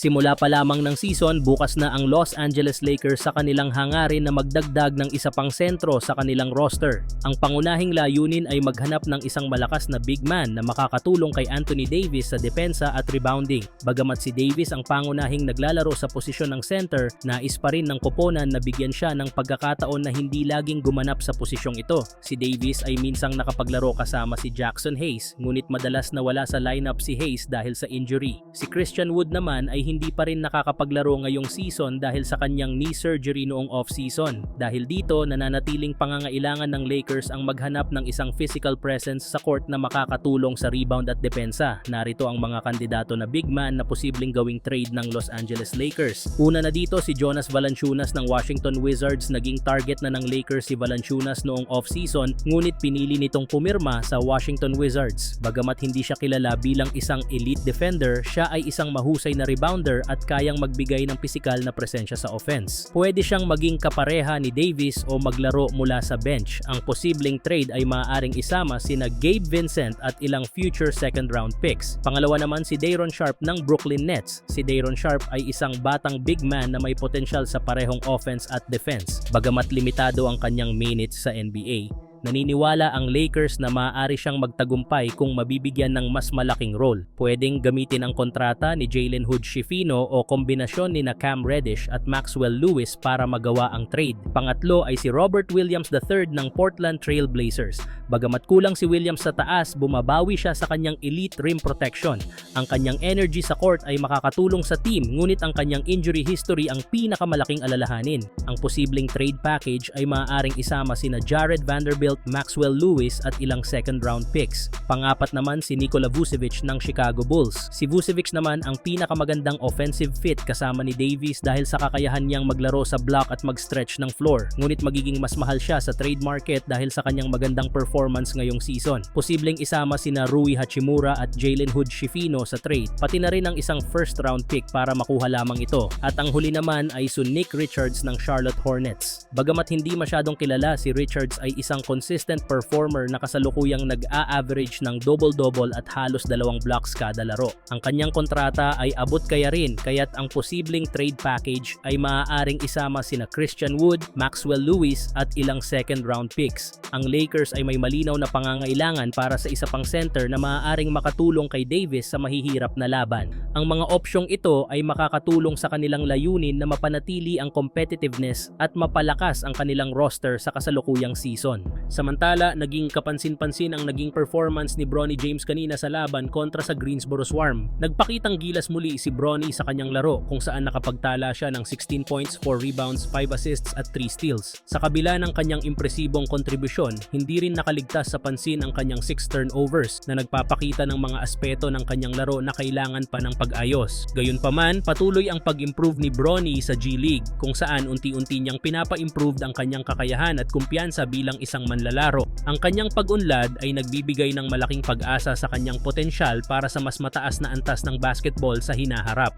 Simula pa lamang ng season, bukas na ang Los Angeles Lakers sa kanilang hangarin na magdagdag ng isa pang sentro sa kanilang roster. Ang pangunahing layunin ay maghanap ng isang malakas na big man na makakatulong kay Anthony Davis sa depensa at rebounding. Bagamat si Davis ang pangunahing naglalaro sa posisyon ng center, nais pa rin ng koponan na bigyan siya ng pagkakataon na hindi laging gumanap sa posisyong ito. Si Davis ay minsang nakapaglaro kasama si Jackson Hayes, ngunit madalas nawala sa lineup si Hayes dahil sa injury. Si Christian Wood naman ay hindi pa rin nakakapaglaro ngayong season dahil sa kanyang knee surgery noong off-season. Dahil dito, nananatiling pangangailangan ng Lakers ang maghanap ng isang physical presence sa court na makakatulong sa rebound at depensa. Narito ang mga kandidato na big man na posibleng gawing trade ng Los Angeles Lakers. Una na dito si Jonas Valanciunas ng Washington Wizards. Naging target na ng Lakers si Valanciunas noong off-season ngunit pinili nitong pumirma sa Washington Wizards. Bagamat hindi siya kilala bilang isang elite defender, siya ay isang mahusay na rebounder at kayang magbigay ng pisikal na presensya sa offense. Pwede siyang maging kapareha ni Davis o maglaro mula sa bench. Ang posibleng trade ay maaaring isama sina Gabe Vincent at ilang future second round picks. Pangalawa naman si Dayron Sharp ng Brooklyn Nets. Si Dayron Sharp ay isang batang big man na may potensyal sa parehong offense at defense. Bagamat limitado ang kanyang minutes sa NBA, Naniniwala ang Lakers na maaari siyang magtagumpay kung mabibigyan ng mas malaking role. Pwedeng gamitin ang kontrata ni Jalen Hood Schifino o kombinasyon ni na Cam Reddish at Maxwell Lewis para magawa ang trade. Pangatlo ay si Robert Williams III ng Portland Trail Blazers. Bagamat kulang si Williams sa taas, bumabawi siya sa kanyang elite rim protection. Ang kanyang energy sa court ay makakatulong sa team ngunit ang kanyang injury history ang pinakamalaking alalahanin. Ang posibleng trade package ay maaaring isama sina Jared Vanderbilt Maxwell Lewis at ilang second round picks. Pangapat naman si Nikola Vucevic ng Chicago Bulls. Si Vucevic naman ang pinakamagandang offensive fit kasama ni Davis dahil sa kakayahan niyang maglaro sa block at mag-stretch ng floor. Ngunit magiging mas mahal siya sa trade market dahil sa kanyang magandang performance ngayong season. Posibleng isama sina Rui Hachimura at Jalen Hood Schifino sa trade, pati na rin ang isang first round pick para makuha lamang ito. At ang huli naman ay si Nick Richards ng Charlotte Hornets. Bagamat hindi masyadong kilala, si Richards ay isang consistent performer na kasalukuyang nag-a-average ng double-double at halos dalawang blocks kada laro. Ang kanyang kontrata ay abot kaya rin kaya't ang posibleng trade package ay maaaring isama sina Christian Wood, Maxwell Lewis at ilang second round picks. Ang Lakers ay may malinaw na pangangailangan para sa isa pang center na maaaring makatulong kay Davis sa mahihirap na laban. Ang mga opsyong ito ay makakatulong sa kanilang layunin na mapanatili ang competitiveness at mapalakas ang kanilang roster sa kasalukuyang season. Samantala, naging kapansin-pansin ang naging performance ni Bronny James kanina sa laban kontra sa Greensboro Swarm. Nagpakitang gilas muli si Bronny sa kanyang laro kung saan nakapagtala siya ng 16 points, 4 rebounds, 5 assists at 3 steals. Sa kabila ng kanyang impresibong kontribusyon, hindi rin nakaligtas sa pansin ang kanyang 6 turnovers na nagpapakita ng mga aspeto ng kanyang laro na kailangan pa ng pag-ayos. Gayunpaman, patuloy ang pag-improve ni Bronny sa G League kung saan unti-unti niyang pinapa-improve ang kanyang kakayahan at kumpiyansa bilang isang manlalaro. Ang kanyang pag-unlad ay nagbibigay ng malaking pag-asa sa kanyang potensyal para sa mas mataas na antas ng basketball sa hinaharap.